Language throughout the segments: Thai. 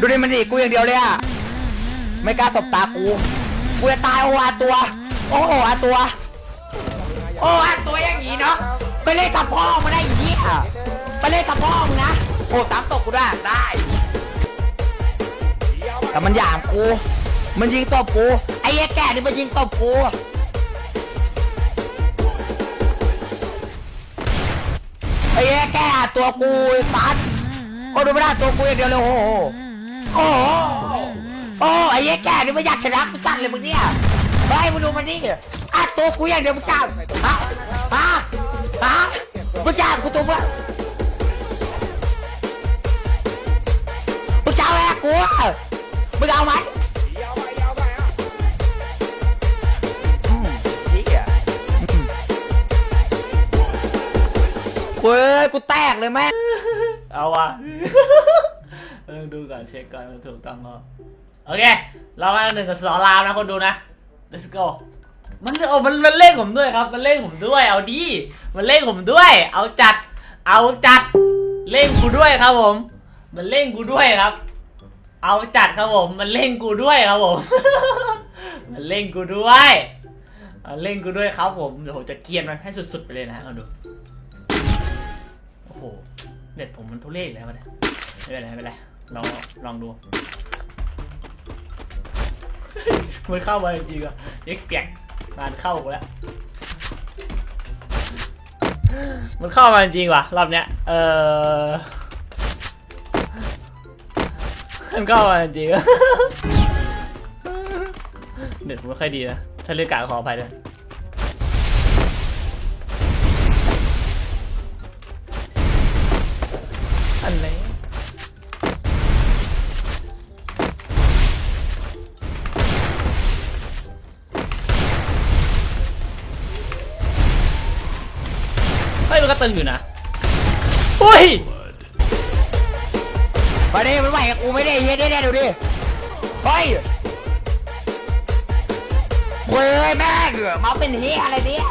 ดูดิมันหนีกูอย่างเดียวเลยอะไม่กล้าตบตากู กูจะตายโอ้อาตัว โอ้โหอาตัว โอ้อาตัวอย่างงี้เนาะ ไปเล่นกับพ่อมาได้อย่างงี้อะไปเล่นกับพ่อมึงนะ โอ้ตามตกกูได้ได้ แต่มันหยามกู มันยิงตบกู ไอ้แก่นี่มันยิงตบกูไอ้แก่ตัวกูไอ้สัสโอ้ดูไม่ได้ตัวกูอย่างเดียวเลยโอ้ โอ้โอ้ไอ้เหี้ยแก่นี่มันอยากชนะกูจัดเลยมึงเนี่ยเฮ้ยมึงดูมันนี่อะตัวกูอย่างเดียวมึงจ้าฮะฮะฮะมึงจ้ากูตัวมึงมึงจ้าแม่กูมึงเอาไหมอืมเหี้ยอืมเว้ยกูแตกเลยแม่เอาวะ ออดูก่อนเช็คก่อนมันถูกต้องก็โอเคเรากันหนึ่งกับสองราวนะคนดูนะ let's go มันโอ้มันมันเล่นผมด้วยครับ มันเล่นผมด้วย เอาดี มันเล่นผมด้วย เอาจัด เอาจัด เล่นกูด้วยครับผม มันเล่นกูด้วยครับ เอาจัดครับผม มันเล่นกูด้วยครับผม มันเล่นกูด้วยมันเล่นกูด้วยครับผมเดี๋ยวผมจะเกียนมันให้สุดๆไปเลยนะเอาดู โอ้โห เน็ตผมมันทุเรศแล้วเนี่ยไม่เป็นไรไม่เป็นไร ลองลองดูมันเข้ามาจริงอะเอ็กแกกงานเข้ากูแล้ว มันเข้ามาจริงว่ะรอบเนี้ย เออมันเข้ามาจริงอะเน็ตผมไม่ค่อยดีนะถ้าเลือกกาขออภัยด้วยอันไหน ยมันก็ตึงอยู่นะอุ้ยมาดิมันไหวกับกูไม่ได้เฮียได้ๆดูดิเฮ้ยเว้ยแม่งเมาเป็นเฮียอะไรเนี่ย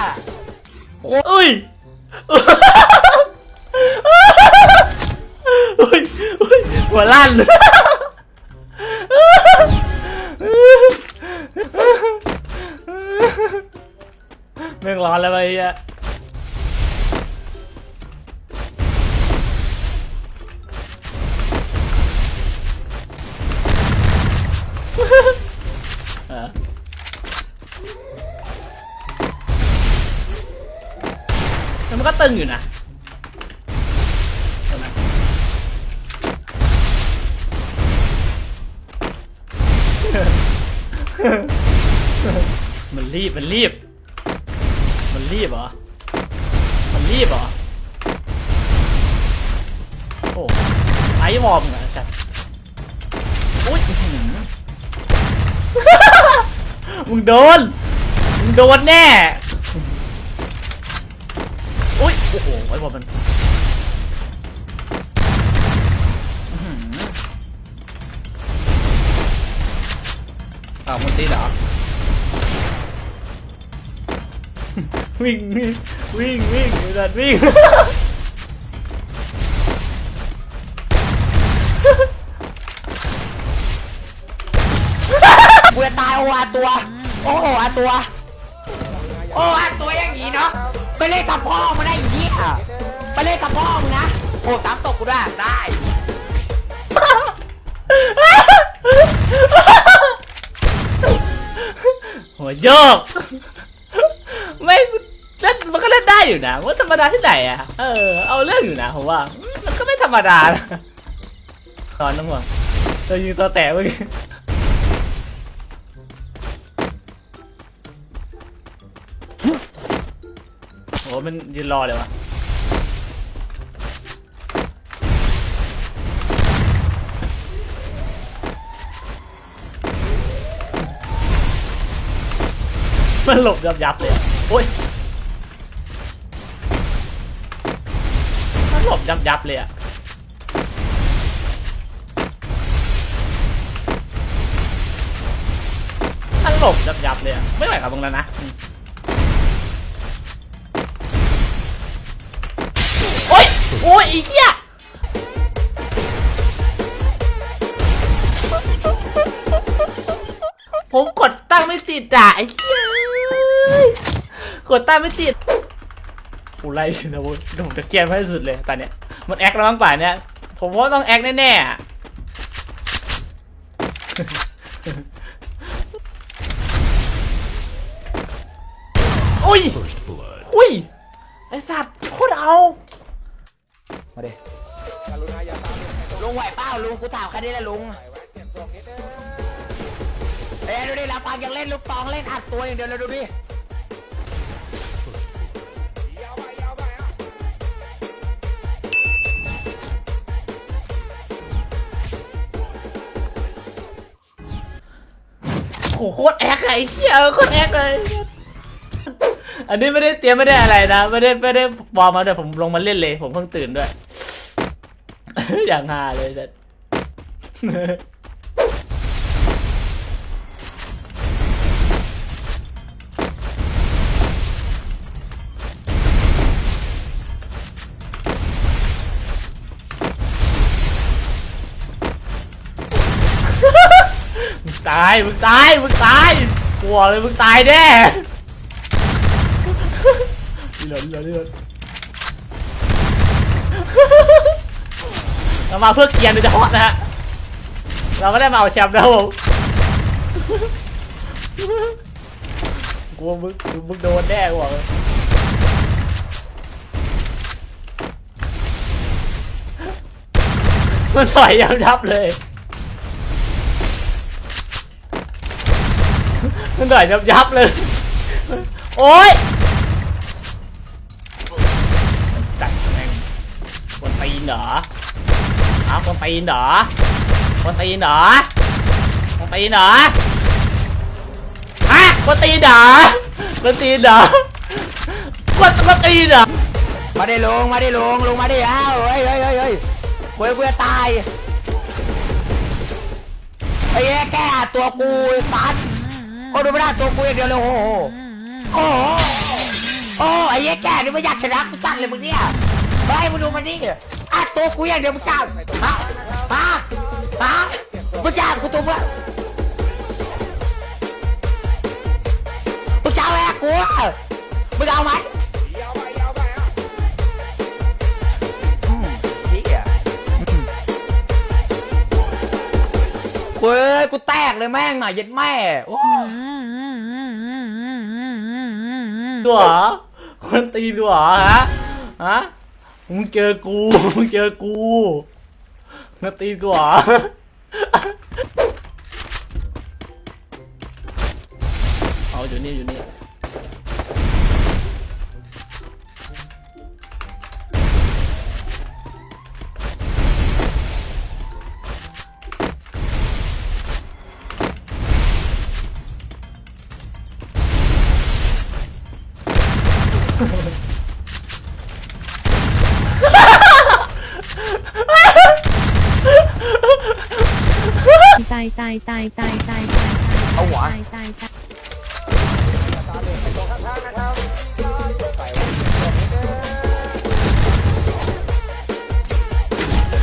อุ้ยอุ้ยอุ้ยหัวลั่นแม่งร้อนแล้วไปอะ็ตึงอยู่นะมันรีบ มันรีบ มันรีบเหรอ มันรีบเหรอ โอ้ไอ้วอมเหรอจัดอุ้ยมึงโดน มึงโดนแน่ อุ้ยโอ้โหไอ้บอลมันอ้าวมันตีเหรอวิ่งวิ่งวิ่งวิ่งไอ้สัตว์วิ่งกูจะตายโอ้อาตัว โอ้โหอาตัว โอ้อาตัวอย่างงี้เนาะ ไปเล่นกับพ่อมึงได้อย่างงี้อะไปเล่นกับพ่อมึงนะโอ้ตามตกกูได้ได้หัวโยกไม่เล่นมันก็เล่นได้อยู่นะว่าธรรมดาที่ไหนอะเออเอาเรื่องอยู่นะผมว่า มันก็ไม่ธรรมดานะตอนน้องห่วงตัวยิงตัวแตะเมื่อกี้ โหมันยืนรอเลยวะมันหลบยับยับเลยโอ้ยมันหลบยับยับเลยอะมันหลบยับยับเลยอะไม่ไหวกับมึงแล้วนะ โอ้ยโอ้ยไอีเหี้ยผมกดตั้งไม่ติดอะไอ้เหี้ยกดตั้งไม่ติดกูไล่นะเว้ยเดี๋ยวผมจะเกลียนให้สุดเลยตอนเนี้ยมันแอคแล้วมั้งป่านเนี้ยผมว่าต้องแอคแน่ๆอะอุ้ยอุ้ยไอ้สัตว์โคตรเอา มาดิลุงไหวเปล่าลุงกูถามแค่นี้แหละลุงเอ้ยดูดิลาปางยังเล่นลูกตองเล่นอัดตัวอย่างเดียวเลยดูดิโอ้โหโคตรแอคอะไอ้เหี้ยโคตรแอคเลย อันนี้ไม่ได้เตรียมไม่ได้อะไรนะ ไม่ได้ไม่ได้วอร์มมาด้วยผมลงมาเล่นเลย ผมเพิ่งตื่นด้วย อย่างฮาเลยแต่มึงตาย มึงตาย มึงตายกลัวเลยมึงตายแน่นี่หล่นหล่นหล่น เรามาเพื่อเกียร์โดยเฉพาะนะฮะ เราไม่ได้มาเอาแชมป์นะครับผมกลัวมึงมึงโดนแน่กูบอกเลยมันต่อยยับยับเลย มันต่อยยับยับเลย โอ๊ยจัดแม่งคนตีนเหรอ เอาคนตีนเหรอคนตีนเหรอคนตีนเหรอฮะคนตีนเหรอคนตีนเหรอคนคนตีนเหรอมาดิลงมาดิลงลงมาดิอ้าวเฮ้ยเฮ้ยเฮ้ยเฮ้ยกูกูจะตายไอ้แย่แกอัดตัวกูสัสโอ้ดูไม่ได้ตัวกูอย่างเดียวเลยโอ้โหโอ้โหโอ้ไอ้แย่แกนี่ไม่อยากชนะกูสั่นเลยมึงเนี่ยเฮ้ยมึงดูมันนี่ อัดตัวกูอย่างเดียวมึงจ้าฮะฮะฮะมึงจ้ากูตัวมึงมึงจ้าแหวกกูมึงเอาไหมอืมเหี้ยอืมเว้ยกูแตกเลยแม่งหน่อยเย็ดแม่โอ้ดูเหรอคนตีนดูเหรอฮะ ฮะ มึงเจอกู มึงเจอกูมาตีกูเหรอเอาอยู่นี่อยู่นี่ ตายตายตายตายตายตายเอาหัว ตายตายตาย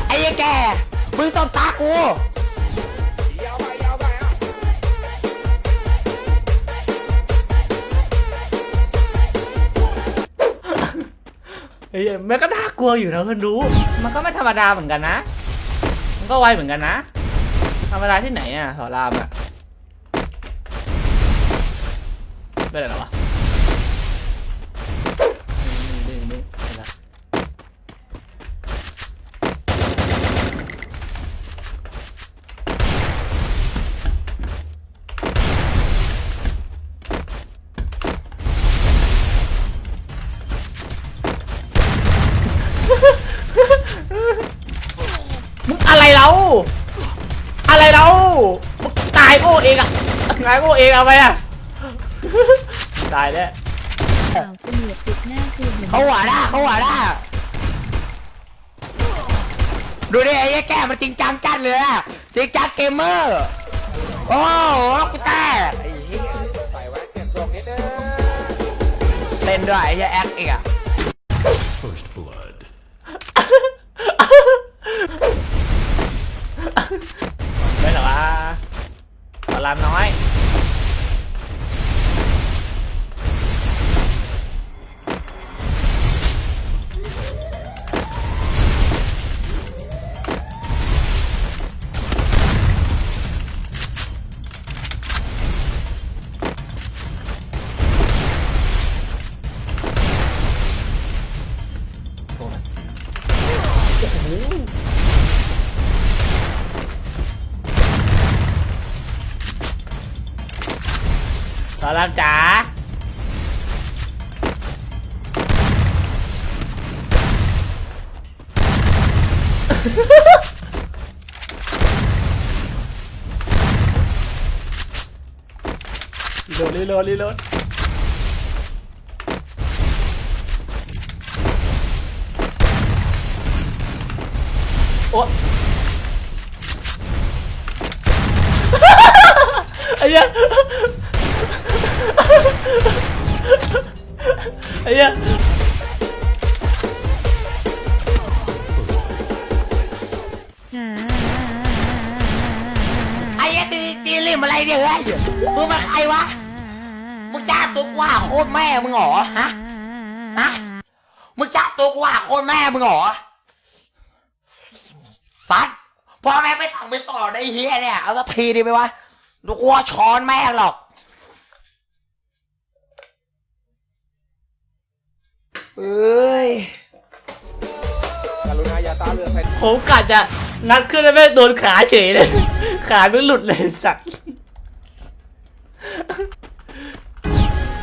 ไอ้แกมึงตบตากูเฮ้ยมันก็น่ากลัวอยู่นะเพื่อนรู้มันก็ไม่ธรรมดาเหมือนกันนะ มันก็ไวเหมือนกันนะ ธรรมดาที่ไหนอะสอนรามอะไม่ได้หรอวะนี่นี่นี่นี่เห็นละมึงอะไรเราายโง่เองอะตายโง่เองเอาไปอะตายแล้วข่าวตำรวจติดหน้าคือเหมือนเขาหัวหน้าเขาหัวหน้าดูดิไอ้แกมันจริงจังจัดเลยอะจริงจังเกมเมอร์โอ้โหกูแตกเล่นด้วยไอ้เหี้ยแอคอีกอะ สอนรามจ๋ารีโหลดรีโหลดรีโหลดโอ๊ะไอ้เหี้ย ไอ้เหี้ยไอ้เหี้ยตีตีริมอะไรเนี่ยเฮ้ยมึงมาใครวะ มึงจ้าตัวกว่าโคตรแม่มึงเหรอฮะ ฮะ มึงจ้าตัวกว่าโคตรแม่มึงเหรอสัตว์พ่อแม่ไม่สั่งไปต่อได้เฮียเนี่ย เอาสักทีดีไหมวะดูกลัวช้อนแม่งหรอก เอ้ยผมกะจะงัดขึ้นแล้วแม่งโดนขาเฉยเลย ขาไม่หลุดเลยสัตว์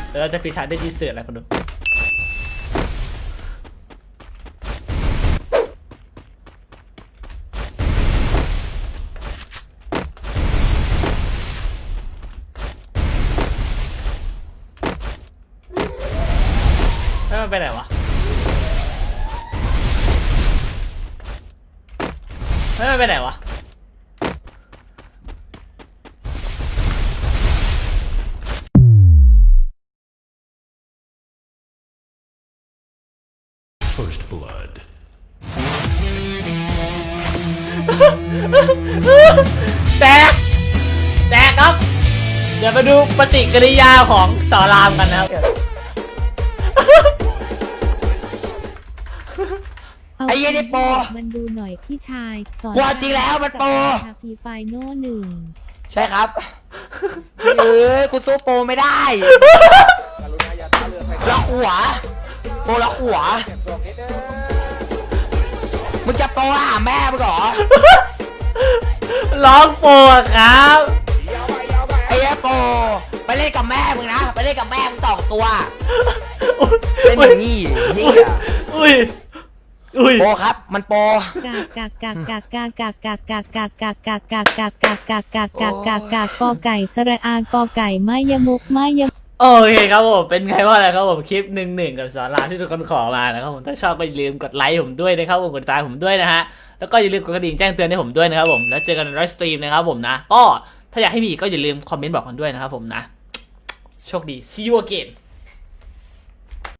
เดี๋ยวเราจะปิดท้ายด้วยดีเสืออะไรคนดู เอ้ยมัน ไปไหนวะเฮ้ยมันไปไหนวะ First blood. แตกแตกครับ เดี๋ยวมาดูปฏิกิริยาของสอรามกันนะครับาไอ้เหี้ยนี่โปรมันดูหน่อยพี่ชายสอนกลัวจริงแล้วมันโปรคาฟีไฟโน่หนึ่งใช่ครับ เอ้ยกูสู้โปรไม่ได้ล็อกหัวโปรล็อกหัวมึงจะโปรหาแม่มึงเหรอร้องโปรอะครับ ไอ้เหี้ยโปรไปเล่นกับแม่มึงนะไปเล่นกับแม่มึงสองตัว เป็นอย่างนี้นี่อุ้ย อุ้ยโปรครับ มันโปรกากกากกากกากกากกากกากกากกากกากกากกากกากกากกากกากกากกากกอไก่สระอากอไก่ไม้ยมุกไม้ยโอเคครับผมเป็นไงบ้างนะครับผมคลิปหนึ่งหนึ่งกับสอนรามที่ทุกคนขอมานะครับผมถ้าชอบก็อย่าลืมกดไลค์ผมด้วยนะครับผมกดติดตามผมด้วยนะฮะแล้วก็อย่าลืมกดกระดิ่งแจ้งเตือนให้ผมด้วยนะครับผมแล้วเจอกันในไลฟ์สตรีมนะครับผมนะก็ถ้าอยากให้มีอีกก็อย่าลืมคอมเมนต์บอกกันด้วยนะครับผมนะโชคดี see you again